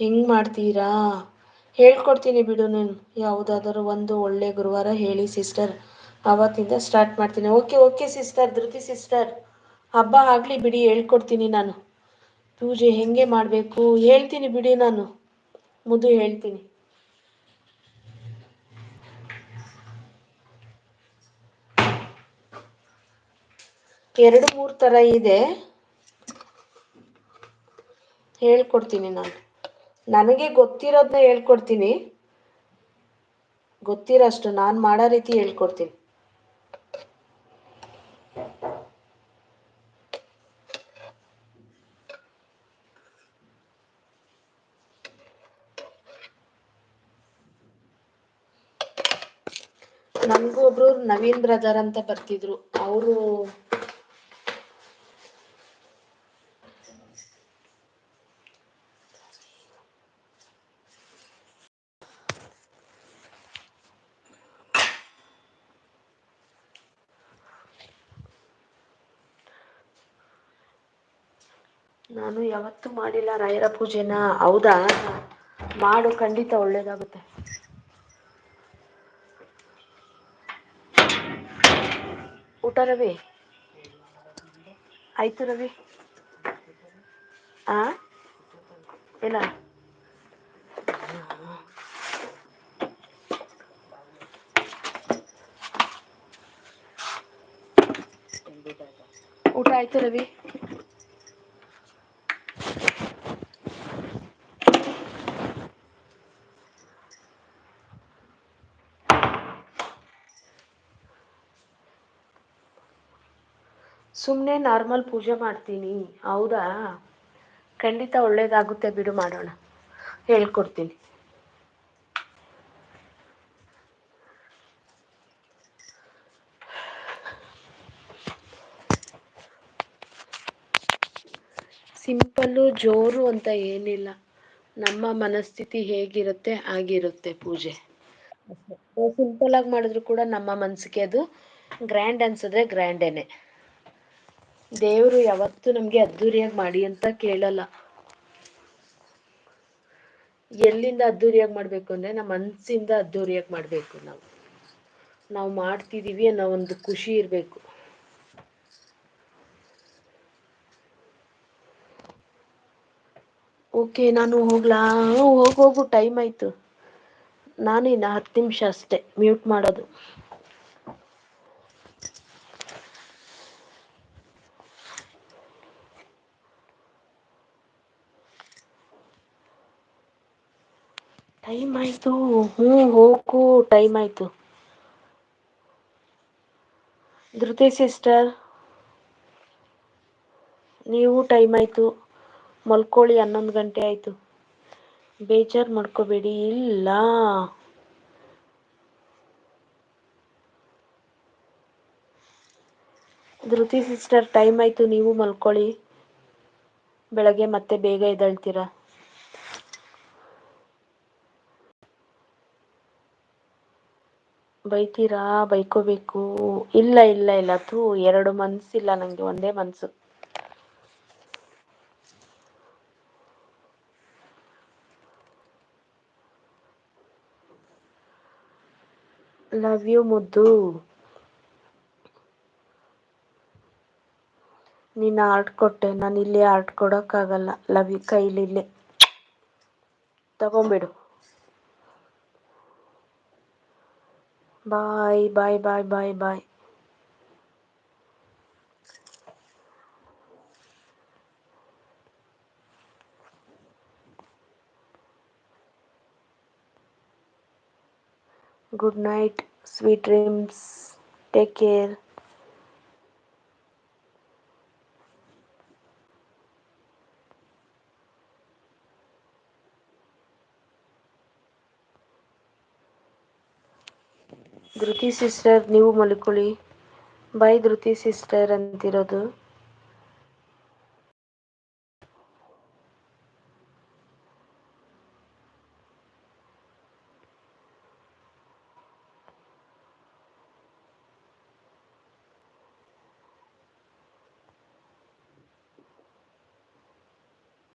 ಹೆಂಗೆ ಮಾಡ್ತೀರಾ? ಹೇಳ್ಕೊಡ್ತೀನಿ ಬಿಡು ನೀನು. ಯಾವುದಾದರೂ ಒಂದು ಒಳ್ಳೆ ಗುರುವಾರ ಹೇಳಿ ಸಿಸ್ಟರ್. ಆವತ್ತಿಂದ ಸ್ಟಾರ್ಟ್ ಮಾಡ್ತೀನಿ. Okay okay sister, Dhruti sister. ಹಬ್ಬ ಆಗಲಿ ಬಿಡಿ, ಹೇಳ್ಕೊಡ್ತೀನಿ ನಾನು. ಪೂಜೆ ಹೆಂಗೆ ಮಾಡಬೇಕು? ಹೇಳ್ತೀನಿ ಬಿಡಿ ನಾನು. ಮುದು ಹೇಳ್ತೀನಿ. ಎರಡು ಮೂರು ಥರ ಇದೆ. ಹೇಳ್ಕೊಡ್ತೀನಿ ನಾನು. ನನಗೆ ಗೊತ್ತಿರೋದನ್ನ ಹೇಳ್ಕೊಡ್ತೀನಿ. ಗೊತ್ತಿರೋಷ್ಟು, ನಾನು ಮಾಡೋ ರೀತಿ ಹೇಳ್ಕೊಡ್ತೀನಿ. ನನಗೂ ಒಬ್ರು ನವೀನ್ ಬ್ರದರ್ ಅಂತ ಬರ್ತಿದ್ರು. ಅವರು ನಾನು ಯಾವತ್ತು ಮಾಡಿಲ್ಲ ರಾಯರ ಪೂಜೆನ. ಹೌದಾ? ಮಾಡು, ಖಂಡಿತ ಒಳ್ಳೇದಾಗುತ್ತೆ. ಊಟ ರವಿ? ಆಯ್ತು ರವಿ. ಆ? ಇಲ್ಲ ಊಟ ಆಯ್ತು ರವಿ. ಸುಮ್ಮನೆ ನಾರ್ಮಲ್ ಪೂಜೆ ಮಾಡ್ತೀನಿ. ಹೌದಾ? ಖಂಡಿತ ಒಳ್ಳೇದಾಗುತ್ತೆ ಬಿಡು ಮಾಡೋಣ. ಹೇಳ್ಕೊಡ್ತೀನಿ. ಸಿಂಪಲ್ಲು, ಜೋರು ಅಂತ ಏನಿಲ್ಲ. ನಮ್ಮ ಮನಸ್ಥಿತಿ ಹೇಗಿರುತ್ತೆ, ಆಗಿರುತ್ತೆ ಪೂಜೆ. ಸಿಂಪಲ್ ಆಗಿ ಮಾಡಿದ್ರು ಕೂಡ ನಮ್ಮ ಮನಸ್ಸಿಗೆ ಅದು ಗ್ರ್ಯಾಂಡ್ ಅನ್ಸಿದ್ರೆ ಗ್ರ್ಯಾಂಡೇನೆ ದೇವರು ಯಾವತ್ತೂ ನಮಗೆ ಅದ್ದೂರಿಯಾಗಿ ಮಾಡಿ ಅಂತ ಕೇಳಲ್ಲ. ಎಲ್ಲಿಂದ ಅದ್ದೂರಿಯಾಗಿ ಮಾಡಬೇಕು ಅಂದ್ರೆ ನಮ್ಮ ಮನಸ್ಸಿಂದ ಅದ್ದೂರಿಯಾಗಿ ಮಾಡಬೇಕು ನಾವು. ನಾವು ಮಾಡ್ತಿದ್ದೀವಿ ಅನ್ನೋ ಒಂದು ಖುಷಿ ಇರಬೇಕು. ಓಕೆ, ನಾನು ಹೋಗ್ಲಾ? ಹೋಗ್, ಹೋಗು, ಟೈಮ್ ಆಯ್ತು. ನಾನು ಇನ್ನು ಹತ್ತು ನಿಮಿಷ ಅಷ್ಟೇ, ಮ್ಯೂಟ್ ಮಾಡೋದು. ಟೈಮ್ ಆಯಿತು. ಹ್ಞೂ, ಹೋಗು. ಟೈಮ್ ಆಯಿತು. ಧೃತಿ ಸಿಸ್ಟರ್ ನೀವು ಟೈಮ್ ಆಯಿತು. ಮಲ್ಕೊಳ್ಳಿ, ಹನ್ನೊಂದು ಗಂಟೆ ಆಯಿತು. ಬೇಜಾರು ಮಾಡ್ಕೋಬೇಡಿ. ಇಲ್ಲ. ಧೃತಿ ಸಿಸ್ಟರ್ ಟೈಮ್ ಆಯಿತು. ನೀವು ಮಲ್ಕೊಳ್ಳಿ. ಬೆಳಗ್ಗೆ ಮತ್ತೆ ಬೇಗ ಎದ್ದೇಳ್ತೀರಾ? ಬೈತೀರಾ? ಬೈಕೋಬೇಕು. ಇಲ್ಲ ಇಲ್ಲ ಇಲ್ಲ. ಥೂ, ಎರಡು ಮನ್ಸಿಲ್ಲ ನಂಗೆ, ಒಂದೇ ಮನ್ಸು. ಲವ್ ಯು ಮುದ್ದು. ನೀನ್ ಆರ್ಟ್ ಕೊಟ್ಟೆ. ನಾನು ಇಲ್ಲಿ ಆರ್ಟ್ ಕೊಡಕ್ಕಾಗಲ್ಲ. ಲವ್ ಯು ತಗೊಂಬಿಡು Bye bye bye bye bye. good night sweet dreams take care Dhruti sister ನೀವು ಮಲ್ಕೊಳ್ಳಿ. By Dhriti sister ಅಂತಿರೋದು.